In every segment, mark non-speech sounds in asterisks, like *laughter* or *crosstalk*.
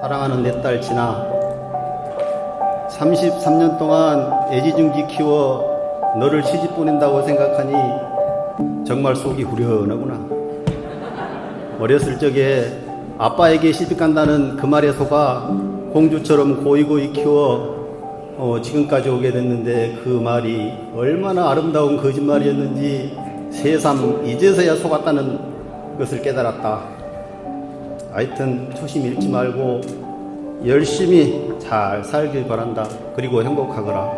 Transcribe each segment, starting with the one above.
사랑하는 내 딸 진아 33년 동안 애지중지 키워 너를 시집 보낸다고 생각하니 정말 속이 후련하구나 어렸을 적에 아빠에게 시집 간다는 그 말에 속아 공주처럼 고이고이 키워 어, 지금까지 오게 됐는데 그 말이 얼마나 아름다운 거짓말이었는지 새삼 이제서야 속았다는 것을 깨달았다. 하여튼 초심 잃지 말고 열심히 잘 살길 바란다. 그리고 행복하거라.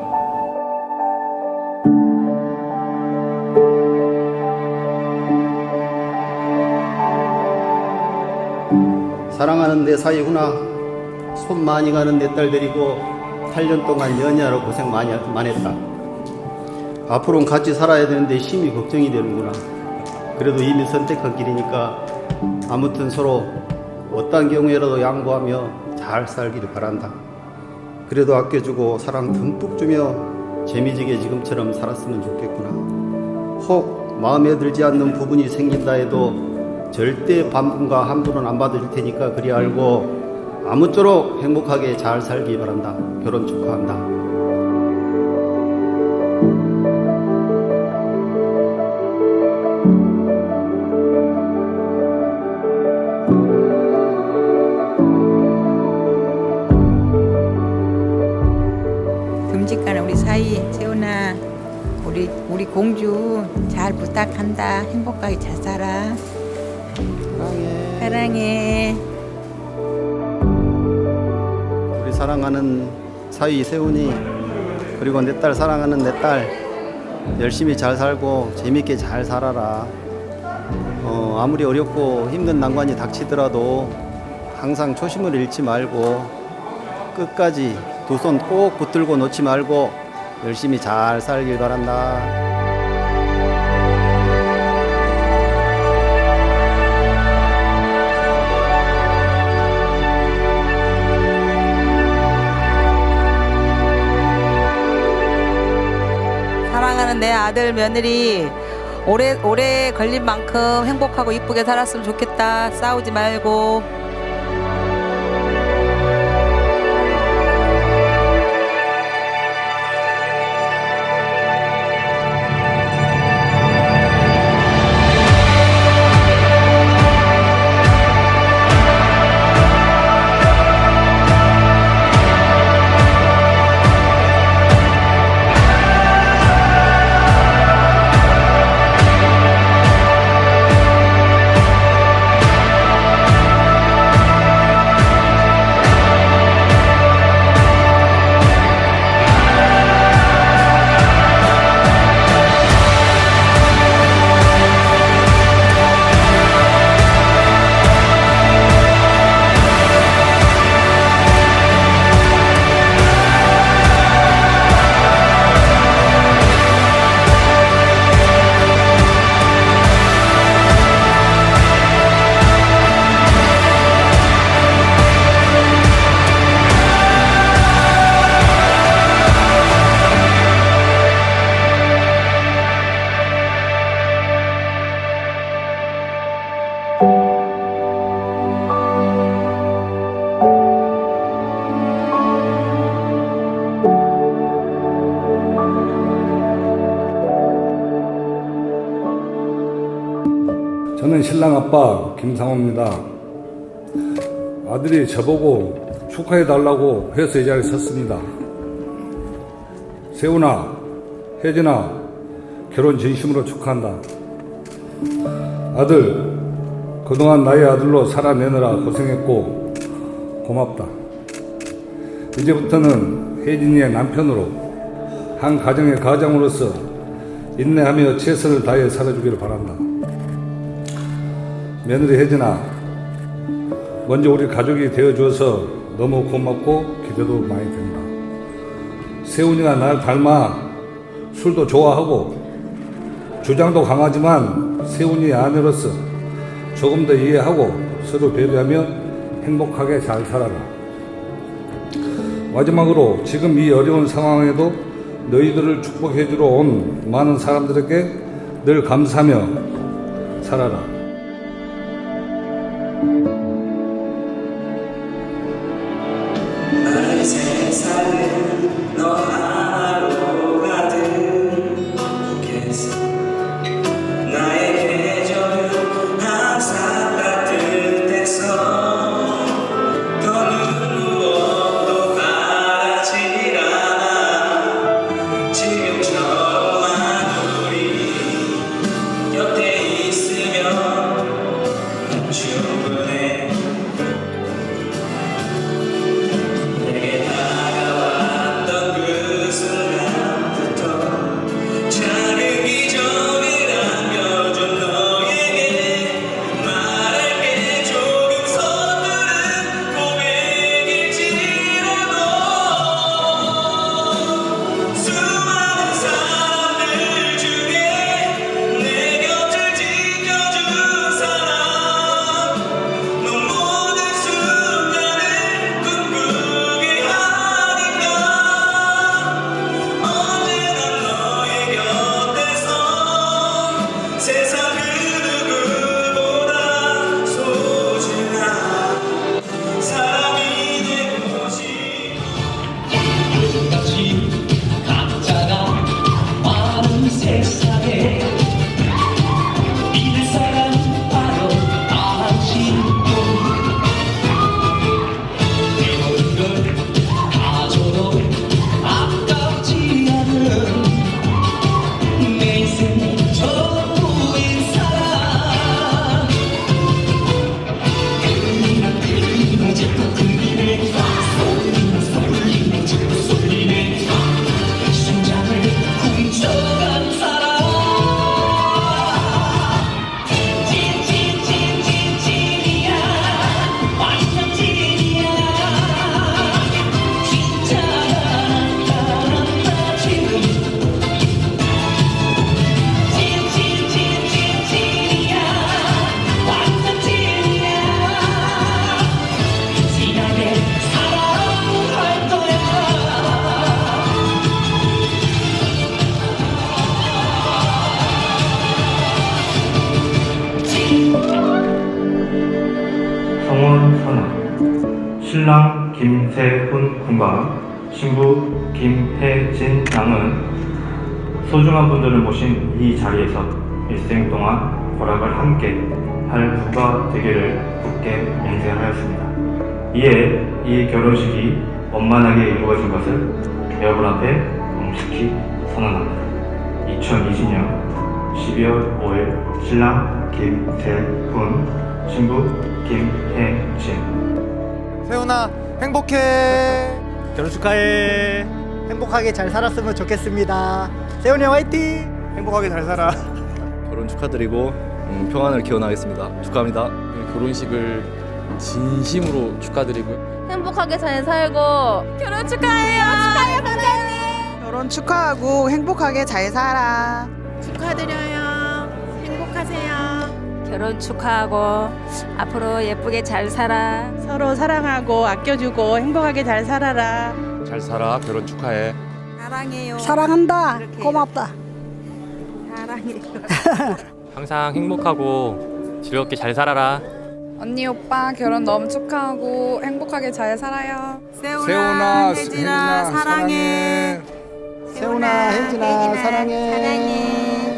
사랑하는 내 사이구나. 손 많이 가는 내 딸 데리고 8년 동안 연애하러 고생 많이, 했다. 앞으로는 같이 살아야 되는데 심히 걱정이 되는구나. 그래도 이미 선택한 길이니까 아무튼 서로 어떤 경우에라도 양보하며 잘 살기를 바란다. 그래도 아껴주고 사랑 듬뿍 주며 재미지게 지금처럼 살았으면 좋겠구나. 혹 마음에 들지 않는 부분이 생긴다 해도 절대 반분과 함부로는 안 받을 테니까 그리 알고 아무쪼록 행복하게 잘 살기 바란다. 결혼 축하한다. 듬직한 우리 사이 세훈아 우리 우리 공주 잘 부탁한다 행복하게 잘 살아 사랑해. 사랑해 우리 사랑하는 사위 세훈이 그리고 내 딸 사랑하는 내 딸 열심히 잘 살고 재밌게 잘 살아라. 어, 아무리 어렵고 힘든 난관이 닥치더라도 항상 초심을 잃지 말고 끝까지 두 손 꼭 붙들고 놓지 말고 열심히 잘 살길 바란다. 사랑하는 내 아들 며느리 오래 오래 걸린 만큼 행복하고 이쁘게 살았으면 좋겠다 싸우지 말고 아빠 김상호입니다. 아들이 저보고 축하해 달라고 해서 이 자리에 섰습니다. 세훈아, 혜진아, 결혼 진심으로 축하한다. 아들, 그동안 나의 아들로 살아내느라 고생했고 고맙다. 이제부터는 혜진이의 남편으로 한 가정의 가장으로서 인내하며 최선을 다해 살아주기를 바란다. 며느리 혜진아, 먼저 우리 가족이 되어줘서 너무 고맙고 기대도 많이 된다. 세훈이가 날 닮아 술도 좋아하고 주장도 강하지만 세훈이 아내로서 조금 더 이해하고 서로 배려하며 행복하게 잘 살아라. 마지막으로 지금 이 어려운 상황에도 너희들을 축복해주러 온 많은 사람들에게 늘 감사하며 살아라. thank you good. 선언 신랑 김세훈 군과 신부 김혜진 양은 소중한 분들을 모신 이 자리에서 일생 동안 보락을 함께 할 부가 되기를 굳게 맹세하였습니다. 이에 이 결혼식이 원만하게 이루어진 것을 여러분 앞에 공식히 선언합니다. 2020년 12월 5일 신랑 김세훈, 신부 김혜진 세훈아 행복해 결혼 축하해 행복하게 잘 살았으면 좋겠습니다 세훈이 형 화이팅 행복하게 잘 살아 결혼 축하드리고 음, 평안을 기원하겠습니다. 축하합니다. 결혼식을 진심으로 축하드리고 행복하게 잘 살고 결혼 축하해요. 축하해요, 반장님. 결혼 축하하고 행복하게 잘 살아. 축하드려요. 행복하세요. 결혼 축하하고 앞으로 예쁘게 잘 살아. 서로 사랑하고 아껴주고 행복하게 잘 살아라. 잘 살아 결혼 축하해 사랑해요. 사랑한다. 이렇게 고맙다. 사랑해요. *laughs* 항상 행복하고 즐겁게 잘 살아라. 언니 오빠 결혼 너무 축하하고 행복하게 잘 살아요. 세훈아, 혜진아, 사랑해. 세훈아 혜진아 사랑해 사랑해.